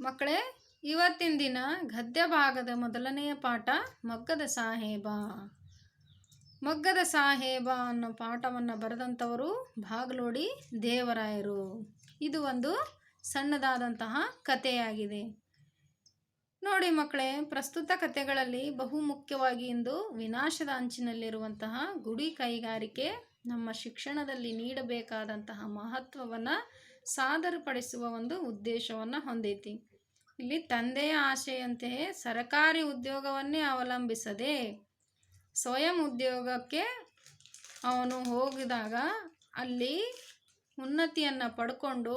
ಮಕ್ಕಳೇ, ಇವತ್ತಿನ ದಿನ ಗದ್ಯ ಭಾಗದ ಮೊದಲನೆಯ ಪಾಠ ಮಗ್ಗದ ಸಾಹೇಬ. ಮಗ್ಗದ ಸಾಹೇಬ ಅನ್ನೋ ಪಾಠವನ್ನು ಬರೆದಂಥವರು ಬಾಗ್ಲೋಡಿ ದೇವರಾಯರು. ಇದು ಒಂದು ಸಣ್ಣದಾದಂತಹ ಕಥೆಯಾಗಿದೆ. ನೋಡಿ ಮಕ್ಕಳೇ, ಪ್ರಸ್ತುತ ಕಥೆಗಳಲ್ಲಿ ಬಹು ಮುಖ್ಯವಾಗಿ ಇಂದು ವಿನಾಶದ ಅಂಚಿನಲ್ಲಿರುವಂತಹ ಗುಡಿ ಕೈಗಾರಿಕೆ ನಮ್ಮ ಶಿಕ್ಷಣದಲ್ಲಿ ನೀಡಬೇಕಾದಂತಹ ಮಹತ್ವವನ್ನು ಸಾದರಪಡಿಸುವ ಒಂದು ಉದ್ದೇಶವನ್ನು ಹೊಂದೈತಿ. ಇಲ್ಲಿ ತಂದೆಯ ಆಶೆಯಂತೆಯೇ ಸರಕಾರಿ ಉದ್ಯೋಗವನ್ನೇ ಅವಲಂಬಿಸದೆ ಸ್ವಯಂ ಉದ್ಯೋಗಕ್ಕೆ ಅವನು ಹೋಗಿದಾಗ ಅಲ್ಲಿ ಉನ್ನತಿಯನ್ನು ಪಡ್ಕೊಂಡು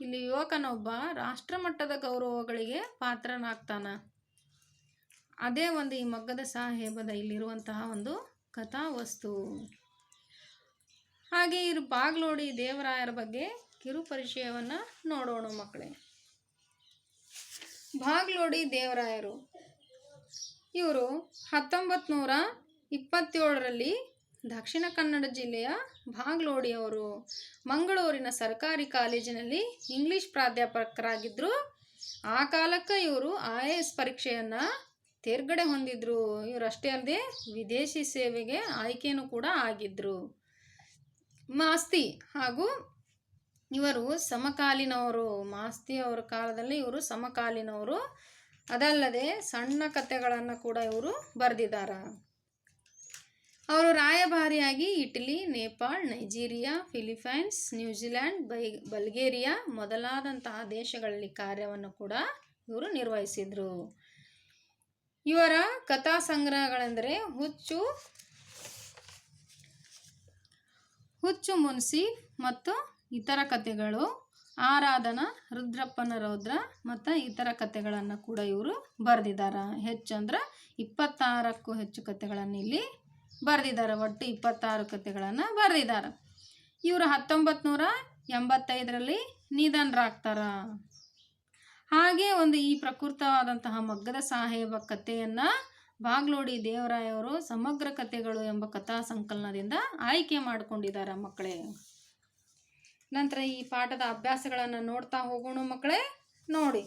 ಇಲ್ಲಿ ಯುವಕನೊಬ್ಬ ರಾಷ್ಟ್ರಮಟ್ಟದ ಗೌರವಗಳಿಗೆ ಪಾತ್ರನಾಗ್ತಾನ. ಅದೇ ಒಂದು ಈ ಮಗ್ಗದ ಸಾಹೇಬದ ಇಲ್ಲಿರುವಂತಹ ಒಂದು ಕಥಾವಸ್ತು. ಹಾಗೆ ಇರು ಬಾಗ್ಲೋಡಿ ದೇವರಾಯರ ಬಗ್ಗೆ ಕಿರು ಪರಿಚಯವನ್ನು ನೋಡೋಣ ಮಕ್ಕಳೇ. ಬಾಗ್ಲೋಡಿ ದೇವರಾಯರು. ಇವರು ಹತ್ತೊಂಬತ್ತು ನೂರ ಇಪ್ಪತ್ತೇಳರಲ್ಲಿ ದಕ್ಷಿಣ ಕನ್ನಡ ಜಿಲ್ಲೆಯ ಬಾಗ್ಲೋಡಿಯವರು. ಮಂಗಳೂರಿನ ಸರ್ಕಾರಿ ಕಾಲೇಜಿನಲ್ಲಿ ಇಂಗ್ಲಿಷ್ ಪ್ರಾಧ್ಯಾಪಕರಾಗಿದ್ದರು ಆ ಕಾಲಕ್ಕೆ ಇವರು ಐ ಎ ಎಸ್ ಪರೀಕ್ಷೆಯನ್ನು ತೇರ್ಗಡೆ ಹೊಂದಿದ್ರು. ಇವರಷ್ಟೇ ಅಲ್ಲದೆ ವಿದೇಶಿ ಸೇವೆಗೆ ಆಯ್ಕೆಯೂ ಕೂಡ ಆಗಿದ್ದರು ಮಾಸ್ತಿ ಹಾಗೂ ಇವರು ಸಮಕಾಲೀನವರು, ಮಾಸ್ತಿ ಅವರ ಕಾಲದಲ್ಲಿ ಇವರು ಸಮಕಾಲೀನವರು. ಅದಲ್ಲದೆ ಸಣ್ಣ ಕಥೆಗಳನ್ನು ಕೂಡ ಇವರು ಬರೆದಿದ್ದಾರೆ ಅವರು ರಾಯಭಾರಿಯಾಗಿ Italy, Nepal, Nigeria, Philippines, New Zealand, by, Bulgaria ಮೊದಲಾದಂತಹ ದೇಶಗಳಲ್ಲಿ ಕಾರ್ಯವನ್ನು ಕೂಡ ಇವರು ನಿರ್ವಹಿಸಿದರು. ಇವರ ಕಥಾ ಸಂಗ್ರಹಗಳೆಂದರೆ ಹುಚ್ಚು ಹುಚ್ಚು ಮುನ್ಸಿ ಮತ್ತು ಇತರ ಕಥೆಗಳು, ಆರಾಧನಾ, ರುದ್ರಪ್ಪನ ರೌದ್ರ ಮತ್ತು ಇತರ ಕಥೆಗಳನ್ನು ಕೂಡ ಇವರು ಬರೆದಿದ್ದಾರೆ ಹೆಚ್ಚು ಅಂದ್ರೆ ಇಪ್ಪತ್ತಾರಕ್ಕೂ ಹೆಚ್ಚು ಕಥೆಗಳನ್ನು ಇಲ್ಲಿ ಬರೆದಿದ್ದಾರೆ ಒಟ್ಟು ಇಪ್ಪತ್ತಾರು ಕಥೆಗಳನ್ನು ಬರೆದಿದ್ದಾರೆ ಇವರು ಹತ್ತೊಂಬತ್ತು ನೂರ ಎಂಬತ್ತೈದರಲ್ಲಿ ನಿಧನರಾಗ್ತಾರ. ಹಾಗೆ ಒಂದು ಈ ಪ್ರಕೃತವಾದಂತಹ ಮಗ್ಗದ ಸಾಹೇಬ ಕಥೆಯನ್ನು ಬಾಗ್ಲೋಡಿ ದೇವರಾಯವರು ಸಮಗ್ರ ಕಥೆಗಳು ಎಂಬ ಕಥಾ ಸಂಕಲನದಿಂದ ಆಯ್ಕೆ ಮಾಡಿಕೊಂಡಿದ್ದಾರೆ ಮಕ್ಕಳೇ. ನಂತರ ಈ ಪಾಠದ ಅಭ್ಯಾಸಗಳನ್ನು ನೋಡ್ತಾ ಹೋಗೋಣ ಮಕ್ಕಳೇ, ನೋಡಿ.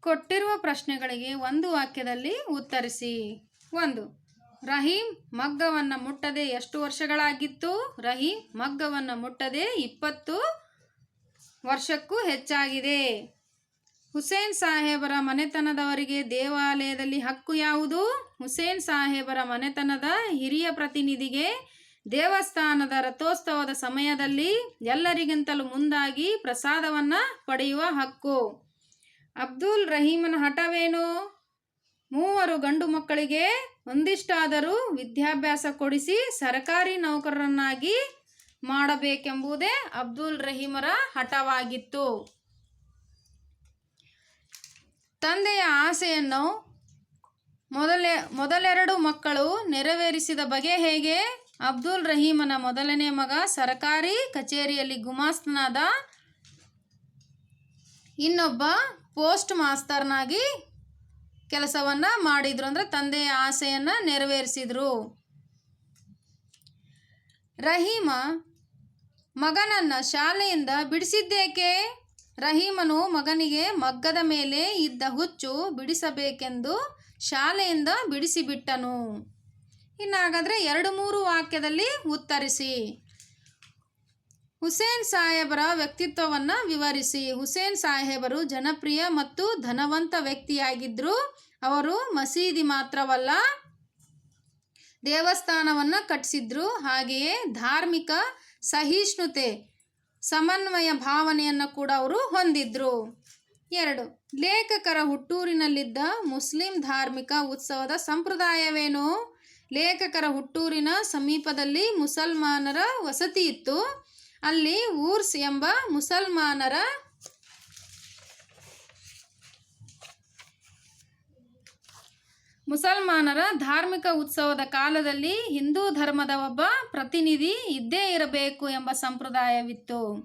ಕೊಟ್ಟಿರುವ ಪ್ರಶ್ನೆಗಳಿಗೆ ಒಂದು ವಾಕ್ಯದಲ್ಲಿ ಉತ್ತರಿಸಿ. ಒಂದು, ರಹೀಂ ಮಗ್ಗವನ್ನು ಮುಟ್ಟದೆ ಎಷ್ಟು ವರ್ಷಗಳಾಗಿತ್ತು? ರಹೀಂ ಮಗ್ಗವನ್ನು ಮುಟ್ಟದೆ ಇಪ್ಪತ್ತು ವರ್ಷಕ್ಕೂ ಹೆಚ್ಚಾಗಿದೆ. ಹುಸೇನ್ ಸಾಹೇಬರ ಮನೆತನದವರಿಗೆ ದೇವಾಲಯದಲ್ಲಿ ಹಕ್ಕು ಯಾವುದು? ಹುಸೇನ್ ಸಾಹೇಬರ ಮನೆತನದ ಹಿರಿಯ ಪ್ರತಿನಿಧಿಗೆ ದೇವಸ್ಥಾನದ ರಥೋತ್ಸವದ ಸಮಯದಲ್ಲಿ ಎಲ್ಲರಿಗಿಂತಲೂ ಮುಂದಾಗಿ ಪ್ರಸಾದವನ್ನು ಪಡೆಯುವ ಹಕ್ಕು. ಅಬ್ದುಲ್ ರಹೀಮನ ಹಠವೇನು? ಮೂವರು ಗಂಡು ಮಕ್ಕಳಿಗೆ ಒಂದಿಷ್ಟಾದರೂ ವಿದ್ಯಾಭ್ಯಾಸ ಕೊಡಿಸಿ ಸರ್ಕಾರಿ ನೌಕರರನ್ನಾಗಿ ಮಾಡಬೇಕೆಂಬುದೇ ಅಬ್ದುಲ್ ರಹೀಮರ ಹಠವಾಗಿತ್ತು. ತಂದೆಯ ಆಸೆಯನ್ನು ಮೊದಲೇ, ಮೊದಲೆರಡು ಮಕ್ಕಳು ನೆರವೇರಿಸಿದ ಬಗೆ ಹೇಗೆ? ಅಬ್ದುಲ್ ರಹೀಮನ ಮೊದಲನೇ ಮಗ ಸರಕಾರಿ ಕಚೇರಿಯಲ್ಲಿ ಗುಮಾಸ್ತನಾದ ಇನ್ನೊಬ್ಬ ಪೋಸ್ಟ್ ಮಾಸ್ತರ್ನಾಗಿ ಕೆಲಸವನ್ನು ಮಾಡಿದರು ಅಂದರೆ ತಂದೆಯ ಆಸೆಯನ್ನು ನೆರವೇರಿಸಿದರು. ರಹೀಮ ಮಗನನ್ನು ಶಾಲೆಯಿಂದ ಬಿಡಿಸಿದ್ದೇಕೆ? ರಹೀಮನು ಮಗನಿಗೆ ಮಗ್ಗದ ಮೇಲೆ ಇದ್ದ ಹುಚ್ಚು ಬಿಡಿಸಬೇಕೆಂದು ಶಾಲೆಯಿಂದ ಬಿಡಿಸಿಬಿಟ್ಟನು. ಇನ್ನಾಗಾದರೆ ಎರಡು ಮೂರು ವಾಕ್ಯದಲ್ಲಿ ಉತ್ತರಿಸಿ. ಹುಸೇನ್ ಸಾಹೇಬರ ವ್ಯಕ್ತಿತ್ವವನ್ನು ವಿವರಿಸಿ. ಹುಸೇನ್ ಸಾಹೇಬರು ಜನಪ್ರಿಯ ಮತ್ತು ಧನವಂತ ವ್ಯಕ್ತಿಯಾಗಿದ್ದರು ಅವರು ಮಸೀದಿ ಮಾತ್ರವಲ್ಲ, ದೇವಸ್ಥಾನವನ್ನು ಕಟ್ಟಿಸಿದ್ರು. ಹಾಗೆಯೇ ಧಾರ್ಮಿಕ ಸಹಿಷ್ಣುತೆ, ಸಮನ್ವಯ ಭಾವನೆಯನ್ನು ಕೂಡ ಅವರು ಹೊಂದಿದ್ರು. ಎರಡು, ಲೇಖಕರ ಹುಟ್ಟೂರಿನಲ್ಲಿದ್ದ ಮುಸ್ಲಿಂ ಧಾರ್ಮಿಕ ಉತ್ಸವದ ಸಂಪ್ರದಾಯವೇನು? ಲೇಖಕರ ಹುಟ್ಟೂರಿನ ಸಮೀಪದಲ್ಲಿ ಮುಸಲ್ಮಾನರ ವಸತಿ ಇತ್ತು. ಅಲ್ಲಿ ಊರ್ಸ್ ಎಂಬ ಮುಸಲ್ಮಾನರ ಮುಸಲ್ಮಾನರ ಧಾರ್ಮಿಕ ಉತ್ಸವದ ಕಾಲದಲ್ಲಿ ಹಿಂದೂ ಧರ್ಮದ ಒಬ್ಬ ಪ್ರತಿನಿಧಿ ಇದ್ದೇ ಇರಬೇಕು ಎಂಬ ಸಂಪ್ರದಾಯವಿತ್ತು.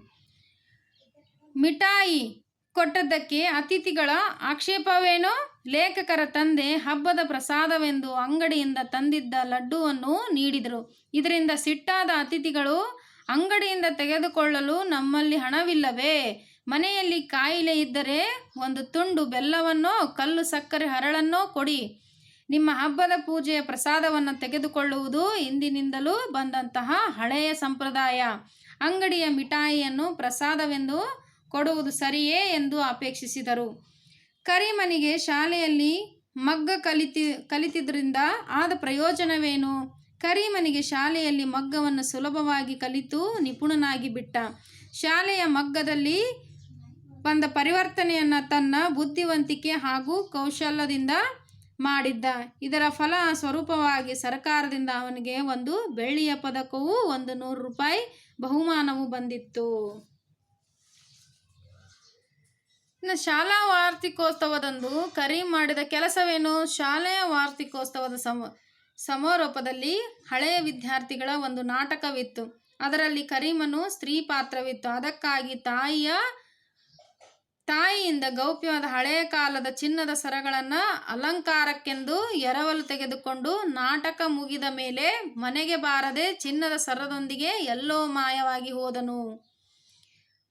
ಮಿಠಾಯಿ ಕೊಟ್ಟದ್ದಕ್ಕೆ ಅತಿಥಿಗಳ ಆಕ್ಷೇಪವೇನು? ಲೇಖಕರ ತಂದೆ ಹಬ್ಬದ ಪ್ರಸಾದವೆಂದು ಅಂಗಡಿಯಿಂದ ತಂದಿದ್ದ ಲಡ್ಡುವನ್ನು ನೀಡಿದರು. ಇದರಿಂದ ಸಿಟ್ಟಾದ ಅತಿಥಿಗಳು ಅಂಗಡಿಯಿಂದ ತೆಗೆದುಕೊಳ್ಳಲು ನಮ್ಮಲ್ಲಿ ಹಣವಿಲ್ಲವೇ? ಮನೆಯಲ್ಲಿ ಕಾಯಿಲೆ ಇದ್ದರೆ ಒಂದು ತುಂಡು ಬೆಲ್ಲವನ್ನೋ, ಕಲ್ಲು ಸಕ್ಕರೆ ಹರಳನ್ನೋ ಕೊಡಿ. ನಿಮ್ಮ ಹಬ್ಬದ ಪೂಜೆಯ ಪ್ರಸಾದವನ್ನು ತೆಗೆದುಕೊಳ್ಳುವುದು ಇಂದಿನಿಂದಲೂ ಬಂದಂತಹ ಹಳೆಯ ಸಂಪ್ರದಾಯ. ಅಂಗಡಿಯ ಮಿಠಾಯಿಯನ್ನು ಪ್ರಸಾದವೆಂದು ಕೊಡುವುದು ಸರಿಯೇ ಎಂದು ಅಪೇಕ್ಷಿಸಿದರು. ಕರಿಮನಿಗೆ ಶಾಲೆಯಲ್ಲಿ ಮಗ್ಗ ಕಲಿತಿ ಕಲಿತಿದ್ದರಿಂದ ಆದ ಪ್ರಯೋಜನವೇನು? ಕರಿಮನಿಗೆ ಶಾಲೆಯಲ್ಲಿ ಮಗ್ಗವನ್ನು ಸುಲಭವಾಗಿ ಕಲಿತು ನಿಪುಣನಾಗಿ ಬಿಟ್ಟ. ಶಾಲೆಯ ಮಗ್ಗದಲ್ಲಿ ಬಂದ ಪರಿವರ್ತನೆಯನ್ನು ತನ್ನ ಬುದ್ಧಿವಂತಿಕೆ ಹಾಗೂ ಕೌಶಲ್ಯದಿಂದ ಮಾಡಿದ್ದ. ಇದರ ಫಲ ಸ್ವರೂಪವಾಗಿ ಸರ್ಕಾರದಿಂದ ಅವನಿಗೆ ಒಂದು ಬೆಳ್ಳಿಯ ಪದಕವೂ ಒಂದು ನೂರು ರೂಪಾಯಿ ಬಹುಮಾನವೂ ಬಂದಿತ್ತು. ಇನ್ನು ಶಾಲಾ ವಾರ್ತಿಕೋತ್ಸವದಂದು ಕರಿ ಮಾಡಿದ ಕೆಲಸವೇನು? ಶಾಲೆಯ ವಾರ್ಷಿಕೋತ್ಸವದ ಸಮ, ಸಮಾರೋಪದಲ್ಲಿ ಹಳೆಯ ವಿದ್ಯಾರ್ಥಿಗಳ ಒಂದು ನಾಟಕವಿತ್ತು. ಅದರಲ್ಲಿ ಕರೀಮನು ಸ್ತ್ರೀ ಪಾತ್ರವಿತ್ತು. ಅದಕ್ಕಾಗಿ ತಾಯಿಯ ತಾಯಿಯಿಂದ ಗೌಪ್ಯವಾದ ಹಳೆಯ ಕಾಲದ ಚಿನ್ನದ ಸರಗಳನ್ನು ಅಲಂಕಾರಕ್ಕೆಂದು ಎರವಲು ತೆಗೆದುಕೊಂಡು ನಾಟಕ ಮುಗಿದ ಮೇಲೆ ಮನೆಗೆ ಬಾರದೆ ಚಿನ್ನದ ಸರದೊಂದಿಗೆ ಎಲ್ಲೋ ಮಾಯವಾಗಿ ಹೋದನು.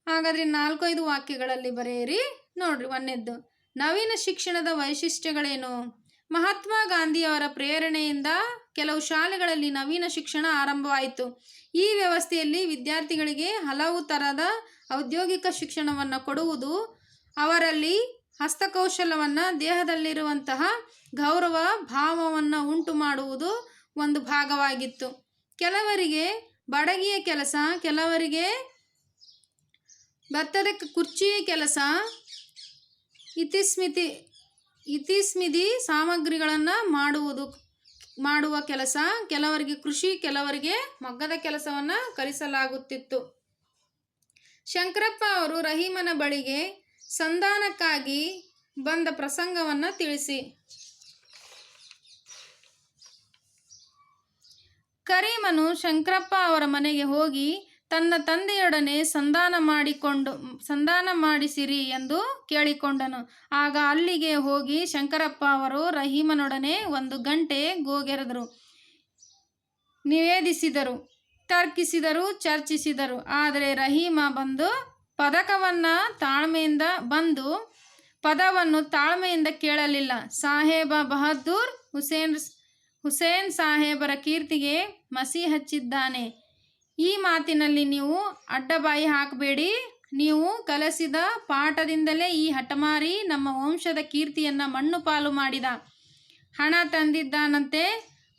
ಹಾಗಾದ್ರೆ ನಾಲ್ಕೈದು ವಾಕ್ಯಗಳಲ್ಲಿ ಬರೆಯಿರಿ. ನೋಡ್ರಿ ಒಂದೆದ್ದು ನವೀನ ಶಿಕ್ಷಣದ ವೈಶಿಷ್ಟ್ಯಗಳೇನು? ಮಹಾತ್ಮ ಗಾಂಧಿಯವರ ಪ್ರೇರಣೆಯಿಂದ ಕೆಲವು ಶಾಲೆಗಳಲ್ಲಿ ನವೀನ ಶಿಕ್ಷಣ ಆರಂಭವಾಯಿತು. ಈ ವ್ಯವಸ್ಥೆಯಲ್ಲಿ ವಿದ್ಯಾರ್ಥಿಗಳಿಗೆ ಹಲವು ಥರದ ಔದ್ಯೋಗಿಕ ಶಿಕ್ಷಣವನ್ನು ಕೊಡುವುದು ಅವರಲ್ಲಿ ಹಸ್ತಕೌಶಲವನ್ನು ದೇಹದಲ್ಲಿರುವಂತಹ ಗೌರವ ಭಾವವನ್ನು ಉಂಟು ಮಾಡುವುದು ಒಂದು ಭಾಗವಾಗಿತ್ತು. ಕೆಲವರಿಗೆ ಬಡಗಿಯ ಕೆಲಸ, ಕೆಲವರಿಗೆ ಭತ್ತದ ಕುರ್ಚಿಯ ಕೆಲಸ, ಇತಿಸ್ಮಿತಿ ಇತಿಸ್ಮಿತಿ ಸಾಮಗ್ರಿಗಳನ್ನು ಮಾಡುವುದು, ಮಾಡುವ ಕೆಲಸ, ಕೆಲವರಿಗೆ ಕೃಷಿ, ಕೆಲವರಿಗೆ ಮಗ್ಗದ ಕೆಲಸವನ್ನು ಕಲಿಸಲಾಗುತ್ತಿತ್ತು. ಶಂಕರಪ್ಪ ಅವರು ರಹೀಮನ ಬಳಿಗೆ ಸಂಧಾನಕ್ಕಾಗಿ ಬಂದ ಪ್ರಸಂಗವನ್ನು ತಿಳಿಸಿ. ಕರೀಮನು ಶಂಕರಪ್ಪ ಅವರ ಮನೆಗೆ ಹೋಗಿ ತನ್ನ ತಂದೆಯೊಡನೆ ಸಂಧಾನ ಮಾಡಿಕೊಂಡು, ಸಂಧಾನ ಮಾಡಿಸಿರಿ ಎಂದು ಕೇಳಿಕೊಂಡನು. ಆಗ ಅಲ್ಲಿಗೆ ಹೋಗಿ ಶಂಕರಪ್ಪ ಅವರು ರಹೀಮನೊಡನೆ ಒಂದು ಗಂಟೆ ಗೋಗೆರೆದರು. ನಿವೇದಿಸಿದರು, ತರ್ಕಿಸಿದರು, ಚರ್ಚಿಸಿದರು. ಆದರೆ ರಹೀಮ ಬಂದು ಪದಕವನ್ನು ತಾಳ್ಮೆಯಿಂದ ಬಂದು ಪದವನ್ನು ತಾಳ್ಮೆಯಿಂದ ಕೇಳಲಿಲ್ಲ. ಸಾಹೇಬ ಬಹದ್ದೂರ್ ಹುಸೇನ್ ಹುಸೇನ್ ಸಾಹೇಬರ ಕೀರ್ತಿಗೆ ಮಸಿ ಹಚ್ಚಿದ್ದಾನೆ. ಈ ಮಾತಿನಲ್ಲಿ ನೀವು ಅಡ್ಡಬಾಯಿ ಹಾಕಬೇಡಿ. ನೀವು ಕಲಸಿದ ಪಾಠದಿಂದಲೇ ಈ ಹಠಮಾರಿ ನಮ್ಮ ವಂಶದ ಕೀರ್ತಿಯನ್ನು ಮಣ್ಣು ಪಾಲು ಮಾಡಿದ. ಹಣ ತಂದಿದ್ದಾನಂತೆ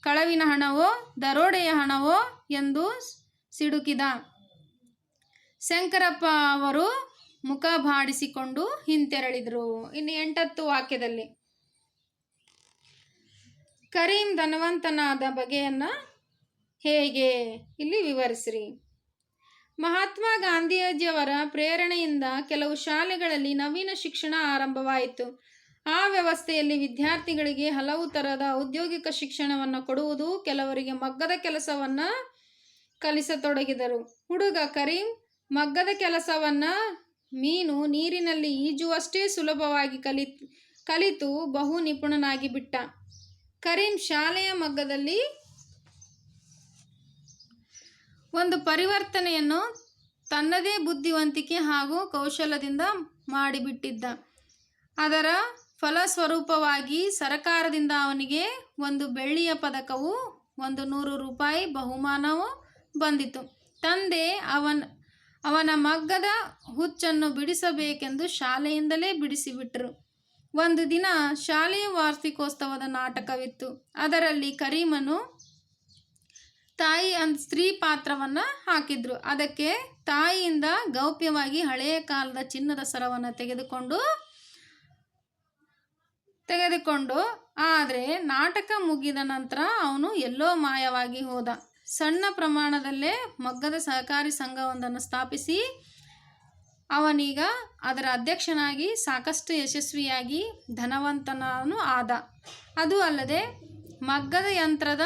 ಕಳವಿನ ಹಣವೋ ದರೋಡೆಯ ಹಣವೋ ಎಂದು ಸಿಡುಕಿದ. ಶಂಕರಪ್ಪ ಅವರು ಮುಖ ಬಾಡಿಸಿಕೊಂಡು ಹಿಂತೆರಳಿದರು. ಇನ್ನು ಎಂಟತ್ತು ವಾಕ್ಯದಲ್ಲಿ. ಕರೀಂ ಧನವಂತನಾದ ಬಗೆಯನ್ನು ಹೇಗೆ ಇಲ್ಲಿ ವಿವರಿಸ್ರಿ. ಮಹಾತ್ಮ ಗಾಂಧೀಜಿಯವರ ಪ್ರೇರಣೆಯಿಂದ ಕೆಲವು ಶಾಲೆಗಳಲ್ಲಿ ನವೀನ ಶಿಕ್ಷಣ ಆರಂಭವಾಯಿತು. ಆ ವ್ಯವಸ್ಥೆಯಲ್ಲಿ ವಿದ್ಯಾರ್ಥಿಗಳಿಗೆ ಹಲವು ಥರದ ಔದ್ಯೋಗಿಕ ಶಿಕ್ಷಣವನ್ನು ಕೊಡುವುದು ಕೆಲವರಿಗೆ ಮಗ್ಗದ ಕೆಲಸವನ್ನು ಕಲಿಸತೊಡಗಿದರು. ಹುಡುಗ ಕರೀಂ ಮಗ್ಗದ ಕೆಲಸವನ್ನು ಮೀನು ನೀರಿನಲ್ಲಿ ಈಜುವಷ್ಟೇ ಸುಲಭವಾಗಿ ಕಲಿ, ಕಲಿತು ಬಹು ನಿಪುಣನಾಗಿ ಬಿಟ್ಟ. ಕರೀಂ ಶಾಲೆಯ ಮಗ್ಗದಲ್ಲಿ ಒಂದು ಪರಿವರ್ತನೆಯನ್ನು ತನ್ನದೇ ಬುದ್ಧಿವಂತಿಕೆ ಹಾಗೂ ಕೌಶಲ್ಯದಿಂದ ಮಾಡಿಬಿಟ್ಟಿದ್ದ. ಅದರ ಫಲಸ್ವರೂಪವಾಗಿ ಸರಕಾರದಿಂದ ಅವನಿಗೆ ಒಂದು ಬೆಳ್ಳಿಯ ಪದಕವು ಒಂದು ನೂರು ರೂಪಾಯಿ ಬಹುಮಾನವೂ ಬಂದಿತು. ತಂದೆ ಅವನ ಅವನ ಮಗ್ಗದ ಹುಚ್ಚನ್ನು ಬಿಡಿಸಬೇಕೆಂದು ಶಾಲೆಯಿಂದಲೇ ಬಿಡಿಸಿಬಿಟ್ರು. ಒಂದು ದಿನ ಶಾಲೆಯ ವಾರ್ಷಿಕೋತ್ಸವದ ನಾಟಕವಿತ್ತು. ಅದರಲ್ಲಿ ಕರೀಮನು ತಾಯಿ ಅಂದ ಸ್ತ್ರೀ ಪಾತ್ರವನ್ನು ಹಾಕಿದ್ರು. ಅದಕ್ಕೆ ತಾಯಿಯಿಂದ ಗೌಪ್ಯವಾಗಿ ಹಳೆಯ ಕಾಲದ ಚಿನ್ನದ ಸರವನ್ನು ತೆಗೆದುಕೊಂಡು ತೆಗೆದುಕೊಂಡು, ಆದರೆ ನಾಟಕ ಮುಗಿದ ನಂತರ ಅವನು ಎಲ್ಲೋ ಮಾಯವಾಗಿ ಹೋದ. ಸಣ್ಣ ಪ್ರಮಾಣದಲ್ಲೇ ಮಗ್ಗದ ಸಹಕಾರಿ ಸಂಘವೊಂದನ್ನು ಸ್ಥಾಪಿಸಿ ಅವನೀಗ ಅದರ ಅಧ್ಯಕ್ಷನಾಗಿ ಸಾಕಷ್ಟು ಯಶಸ್ವಿಯಾಗಿ ಧನವಂತನೂ ಆದ. ಅದು ಅಲ್ಲದೆ ಮಗ್ಗದ ಯಂತ್ರದ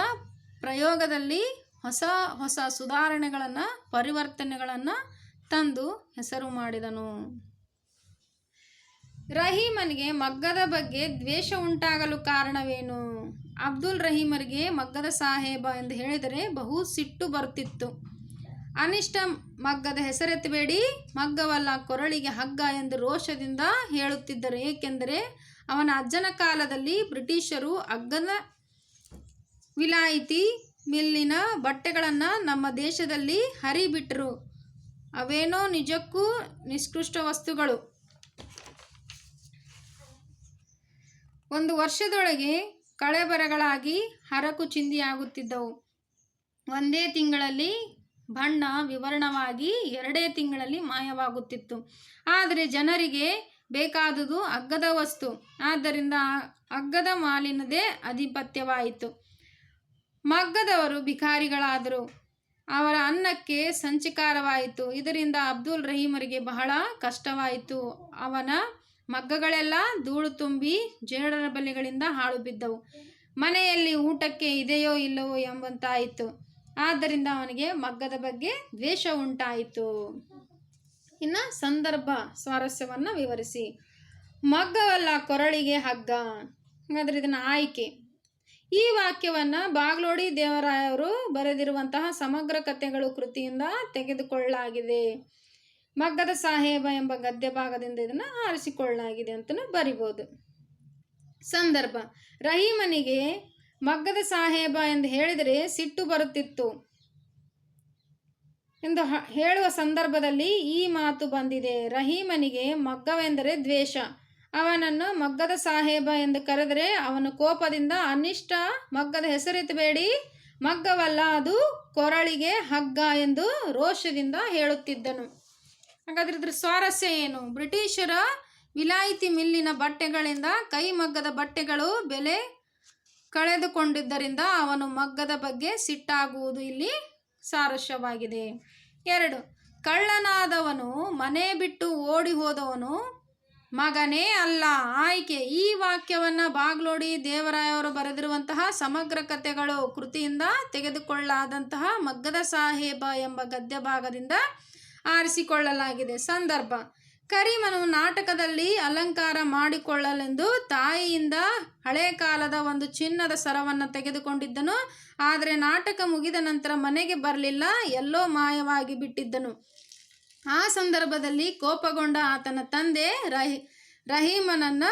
ಪ್ರಯೋಗದಲ್ಲಿ ಹೊಸ ಹೊಸ ಸುಧಾರಣೆಗಳನ್ನು, ಪರಿವರ್ತನೆಗಳನ್ನು ತಂದು ಹೆಸರು ಮಾಡಿದನು. ರಹೀಮನಿಗೆ ಮಗ್ಗದ ಬಗ್ಗೆ ದ್ವೇಷ ಉಂಟಾಗಲು ಕಾರಣವೇನು? ಅಬ್ದುಲ್ ರಹೀಮರಿಗೆ ಮಗ್ಗದ ಸಾಹೇಬ ಎಂದು ಹೇಳಿದರೆ ಬಹು ಸಿಟ್ಟು ಬರುತ್ತಿತ್ತು ಅನಿಷ್ಟ ಮಗ್ಗದ ಹೆಸರೆತ್ತಬೇಡಿ, ಮಗ್ಗವಲ್ಲ ಕೊರಳಿಗೆ ಹಗ್ಗ ಎಂದು ರೋಷದಿಂದ ಹೇಳುತ್ತಿದ್ದರು. ಏಕೆಂದರೆ ಅವನ ಅಜ್ಜನ ಕಾಲದಲ್ಲಿ ಬ್ರಿಟಿಷರು ಹಗ್ಗದ ವಿಲಾಯಿತಿ ಮಿಲ್ಲಿನ ಬಟ್ಟೆಗಳನ್ನು ನಮ್ಮ ದೇಶದಲ್ಲಿ ಹರಿಬಿಟ್ಟರು ಅವೇನೋ ನಿಜಕ್ಕೂ ನಿಷ್ಕೃಷ್ಟ ವಸ್ತುಗಳು. ಒಂದು ವರ್ಷದೊಳಗೆ ಕಳೆಬರಗಳಾಗಿ ಹರಕು ಚಿಂದಿಯಾಗುತ್ತಿದ್ದವು. ಒಂದೇ ತಿಂಗಳಲ್ಲಿ ಬಣ್ಣ ವಿವರಣವಾಗಿ ಎರಡೇ ತಿಂಗಳಲ್ಲಿ ಮಾಯವಾಗುತ್ತಿತ್ತು. ಆದರೆ ಜನರಿಗೆ ಬೇಕಾದುದು ಅಗ್ಗದ ವಸ್ತು. ಆದ್ದರಿಂದ ಅಗ್ಗದ ಮಾಲಿನದೇ ಆಧಿಪತ್ಯವಾಯಿತು. ಮಗ್ಗದವರು ಭಿಕಾರಿಗಳಾದರು. ಅವರ ಅನ್ನಕ್ಕೆ ಸಂಚಿಕಾರವಾಯಿತು. ಇದರಿಂದ ಅಬ್ದುಲ್ ರಹೀಮರಿಗೆ ಬಹಳ ಕಷ್ಟವಾಯಿತು. ಅವನ ಮಗ್ಗಗಳೆಲ್ಲ ಧೂಳು ತುಂಬಿ ಜೇಡರ ಬಲೆಗಳಿಂದ ಹಾಳು ಬಿದ್ದವು. ಮನೆಯಲ್ಲಿ ಊಟಕ್ಕೆ ಇದೆಯೋ ಇಲ್ಲವೋ ಎಂಬಂತಾಯಿತು. ಆದ್ದರಿಂದ ಅವನಿಗೆ ಮಗ್ಗದ ಬಗ್ಗೆ ದ್ವೇಷ ಉಂಟಾಯಿತು. ಇನ್ನು ಸಂದರ್ಭ ಸ್ವಾರಸ್ಯವನ್ನು ವಿವರಿಸಿ. ಮಗ್ಗವಲ್ಲ ಕೊರಳಿಗೆ ಹಗ್ಗ. ಹಾಗಾದ್ರೆ ಇದನ್ನು ಆಯ್ಕೆ. ಈ ವಾಕ್ಯವನ್ನು ಬಾಗ್ಲೋಡಿ ದೇವರಾಯವರು ಬರೆದಿರುವಂತಹ ಸಮಗ್ರ ಕಥೆಗಳು ಕೃತಿಯಿಂದ ತೆಗೆದುಕೊಳ್ಳಲಾಗಿದೆ. ಮಗ್ಗದ ಸಾಹೇಬ ಎಂಬ ಗದ್ಯ ಭಾಗದಿಂದ ಇದನ್ನು ಆರಿಸಿಕೊಳ್ಳಲಾಗಿದೆ ಅಂತಲೂ ಬರಿಬೋದು. ಸಂದರ್ಭ, ರಹೀಮನಿಗೆ ಮಗ್ಗದ ಸಾಹೇಬ ಎಂದು ಹೇಳಿದರೆ ಸಿಟ್ಟು ಬರುತ್ತಿತ್ತು. ಎಂದು ಹೇಳುವ ಸಂದರ್ಭದಲ್ಲಿ ಈ ಮಾತು ಬಂದಿದೆ. ರಹೀಮನಿಗೆ ಮಗ್ಗವೆಂದರೆ ದ್ವೇಷ. ಅವನನ್ನು ಮಗ್ಗದ ಸಾಹೇಬ ಎಂದು ಕರೆದರೆ ಅವನು ಕೋಪದಿಂದ, ಅನಿಷ್ಟ, ಮಗ್ಗದ ಹೆಸರೆತ್ತಬೇಡಿ ಮಗ್ಗವಲ್ಲ, ಅದು ಕೊರಳಿಗೆ ಹಗ್ಗ ಎಂದು ರೋಷದಿಂದ ಹೇಳುತ್ತಿದ್ದನು. ಹಾಗಾದ್ರೆ ಇದ್ರ ಸ್ವಾರಸ್ಯ ಏನು? ಬ್ರಿಟಿಷರ ವಿಲಾಯಿತಿ ಮಿಲ್ಲಿನ ಬಟ್ಟೆಗಳಿಂದ ಕೈಮಗ್ಗದ ಬಟ್ಟೆಗಳು ಬೆಲೆ ಕಳೆದುಕೊಂಡಿದ್ದರಿಂದ ಅವನು ಮಗ್ಗದ ಬಗ್ಗೆ ಸಿಟ್ಟಾಗುವುದು ಇಲ್ಲಿ ಸಾರಸ್ಯವಾಗಿದೆ. ಎರಡು, ಕಳ್ಳನಾದವನು ಮನೆ ಬಿಟ್ಟು ಓಡಿ ಹೋದವನು ಮಗನೇ ಅಲ್ಲ. ಆಯ್ಕೆ, ಈ ವಾಕ್ಯವನ್ನು ಬಾಗ್ಲೋಡಿ ದೇವರಾಯವರು ಬರೆದಿರುವಂತಹ ಸಮಗ್ರ ಕಥೆಗಳು ಕೃತಿಯಿಂದ ತೆಗೆದುಕೊಳ್ಳಾದಂತಹ ಮಗ್ಗದ ಸಾಹೇಬ ಎಂಬ ಗದ್ಯ ಭಾಗದಿಂದ ಆರಿಸಿಕೊಳ್ಳಲಾಗಿದೆ. ಸಂದರ್ಭ. ಕರಿಮನು ನಾಟಕದಲ್ಲಿ ಅಲಂಕಾರ ಮಾಡಿಕೊಳ್ಳಲೆಂದು ತಾಯಿಯಿಂದ ಹಳೆ ಕಾಲದ ಒಂದು ಚಿನ್ನದ ಸರವನ್ನು ತೆಗೆದುಕೊಂಡಿದ್ದನು. ಆದರೆ ನಾಟಕ ಮುಗಿದ ನಂತರ ಮನೆಗೆ ಬರಲಿಲ್ಲ, ಎಲ್ಲೋ ಮಾಯವಾಗಿ ಬಿಟ್ಟಿದ್ದನು. ಆ ಸಂದರ್ಭದಲ್ಲಿ ಕೋಪಗೊಂಡ ಆತನ ತಂದೆ ರಹಿ, ರಹೀಮನನ್ನ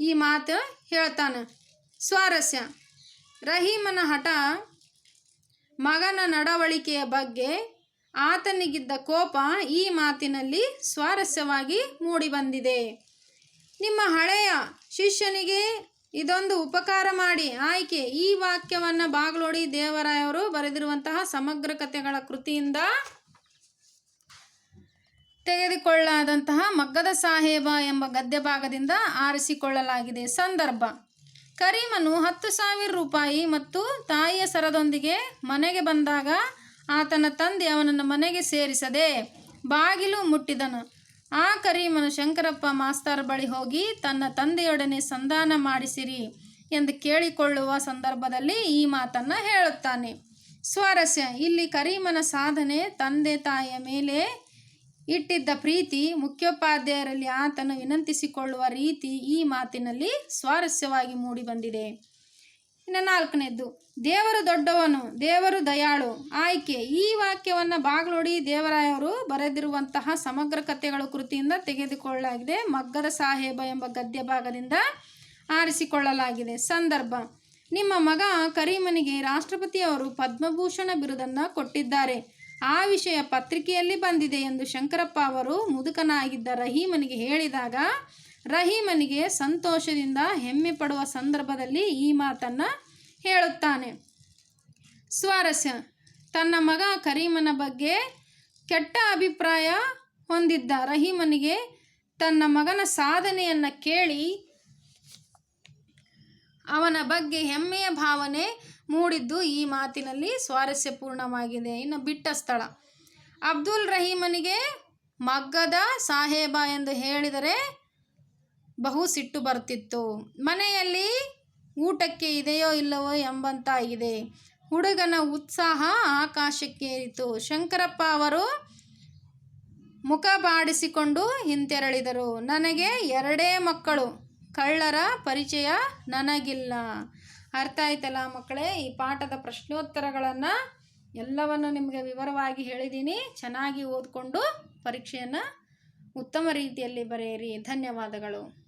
ಈ ಮಾತು ಹೇಳ್ತಾನೆ. ಸ್ವಾರಸ್ಯ. ರಹೀಮನ ಹಠ ಮಗನ ನಡವಳಿಕೆಯ ಬಗ್ಗೆ ಆತನಿಗಿದ್ದ ಕೋಪ ಈ ಮಾತಿನಲ್ಲಿ ಸ್ವಾರಸ್ಯವಾಗಿ ಮೂಡಿಬಂದಿದೆ. ನಿಮ್ಮ ಹಳೆಯ ಶಿಷ್ಯನಿಗೆ ಇದೊಂದು ಉಪಕಾರ ಮಾಡಿ. ಆಯ್ಕೆ, ಈ ವಾಕ್ಯವನ್ನು ಬಾಗ್ಲೋಡಿ ದೇವರಾಯವರು ಬರೆದಿರುವಂತಹ ಸಮಗ್ರ ಕಥೆಗಳ ಕೃತಿಯಿಂದ ತೆಗೆದುಕೊಳ್ಳಾದಂತಹ ಮಗ್ಗದ ಸಾಹೇಬ ಎಂಬ ಗದ್ಯ ಭಾಗದಿಂದ ಆರಿಸಿಕೊಳ್ಳಲಾಗಿದೆ. ಸಂದರ್ಭ, ಕರೀಮನು ಹತ್ತು ಸಾವಿರ ರೂಪಾಯಿ ಮತ್ತು ತಾಯಿಯ ಸರದೊಂದಿಗೆ ಮನೆಗೆ ಬಂದಾಗ ಆತನ ತಂದೆ ಅವನನ್ನು ಮನೆಗೆ ಸೇರಿಸದೆ ಬಾಗಿಲು ಮುಟ್ಟಿದನು. ಆ ಕರೀಮನು ಶಂಕರಪ್ಪ ಮಾಸ್ತರ್ ಬಳಿ ಹೋಗಿ, ತನ್ನ ತಂದೆಯೊಡನೆ ಸಂಧಾನ ಮಾಡಿಸಿರಿ ಎಂದು ಕೇಳಿಕೊಳ್ಳುವ ಸಂದರ್ಭದಲ್ಲಿ ಈ ಮಾತನ್ನು ಹೇಳುತ್ತಾನೆ. ಸ್ವಾರಸ್ಯ, ಇಲ್ಲಿ ಕರೀಮನ ಸಾಧನೆ ತಂದೆ ತಾಯಿಯ ಮೇಲೆ ಇಟ್ಟಿದ್ದ ಪ್ರೀತಿ, ಮುಖ್ಯೋಪಾಧ್ಯಾಯರಲ್ಲಿ ಆತನು ವಿನಂತಿಸಿಕೊಳ್ಳುವ ರೀತಿ ಈ ಮಾತಿನಲ್ಲಿ ಸ್ವಾರಸ್ಯವಾಗಿ ಮೂಡಿಬಂದಿದೆ. ಇನ್ನು ನಾಲ್ಕನೇದ್ದು ದೇವರು ದೊಡ್ಡವನು, ದೇವರು ದಯಾಳು. ಆಯ್ಕೆ, ಈ ವಾಕ್ಯವನ್ನು ಬಾಗ್ಲೋಡಿ ದೇವರಾಯವರು ಬರೆದಿರುವಂತಹ ಸಮಗ್ರ ಕಥೆಗಳು ಕೃತಿಯಿಂದ ತೆಗೆದುಕೊಳ್ಳಲಾಗಿದೆ. ಮಗ್ಗದ ಸಾಹೇಬ ಎಂಬ ಗದ್ಯ ಭಾಗದಿಂದ ಆರಿಸಿಕೊಳ್ಳಲಾಗಿದೆ. ಸಂದರ್ಭ, ನಿಮ್ಮ ಮಗ ಕರೀಮನಿಗೆ ರಾಷ್ಟ್ರಪತಿಯವರು ಪದ್ಮಭೂಷಣ ಬಿರುದನ್ನು ಕೊಟ್ಟಿದ್ದಾರೆ. ಆ ವಿಷಯ ಪತ್ರಿಕೆಯಲ್ಲಿ ಬಂದಿದೆ ಎಂದು ಶಂಕರಪ್ಪ ಅವರು ಮುದುಕನಾಗಿದ್ದ ರಹೀಮನಿಗೆ ಹೇಳಿದಾಗ, ರಹೀಮನಿಗೆ ಸಂತೋಷದಿಂದ ಹೆಮ್ಮೆ ಪಡುವ ಸಂದರ್ಭದಲ್ಲಿ ಈ ಮಾತನ್ನು ಹೇಳುತ್ತಾನೆ. ಸ್ವಾರಸ್ಯ, ತನ್ನ ಮಗ ಕರೀಮನ ಬಗ್ಗೆ ಕೆಟ್ಟ ಅಭಿಪ್ರಾಯ ಹೊಂದಿದ್ದ ರಹೀಮನಿಗೆ ತನ್ನ ಮಗನ ಸಾಧನೆಯನ್ನು ಕೇಳಿ ಅವನ ಬಗ್ಗೆ ಹೆಮ್ಮೆಯ ಭಾವನೆ ಮೂಡಿದ್ದು ಈ ಮಾತಿನಲ್ಲಿ ಸ್ವಾರಸ್ಯಪೂರ್ಣವಾಗಿದೆ ಇನ್ನು ಬಿಟ್ಟ ಸ್ಥಳ. ಅಬ್ದುಲ್ ರಹೀಮನಿಗೆ ಮಗ್ಗದ ಸಾಹೇಬ ಎಂದು ಹೇಳಿದರೆ ಬಹು ಸಿಟ್ಟು ಬರ್ತಿತ್ತು. ಮನೆಯಲ್ಲಿ ಊಟಕ್ಕೆ ಇದೆಯೋ ಇಲ್ಲವೋ ಎಂಬಂತಾಗಿದೆ. ಹುಡುಗನ ಉತ್ಸಾಹ ಆಕಾಶಕ್ಕೇರಿತು. ಶಂಕರಪ್ಪ ಅವರು ಮುಖ ಬಾಡಿಸಿಕೊಂಡು ಹಿಂತೆರಳಿದರು. ನನಗೆ ಎರಡೇ ಮಕ್ಕಳು. ಕಳ್ಳರ ಪರಿಚಯ ನನಗಿಲ್ಲ. ಅರ್ಥ ಆಯ್ತಲ್ಲ ಮಕ್ಕಳೇ? ಈ ಪಾಠದ ಪ್ರಶ್ನೋತ್ತರಗಳನ್ನು ಎಲ್ಲವನ್ನು ನಿಮಗೆ ವಿವರವಾಗಿ ಹೇಳಿದ್ದೀನಿ ಚೆನ್ನಾಗಿ ಓದಿಕೊಂಡು ಪರೀಕ್ಷೆಯನ್ನು ಉತ್ತಮ ರೀತಿಯಲ್ಲಿ ಬರೆಯಿರಿ. ಧನ್ಯವಾದಗಳು.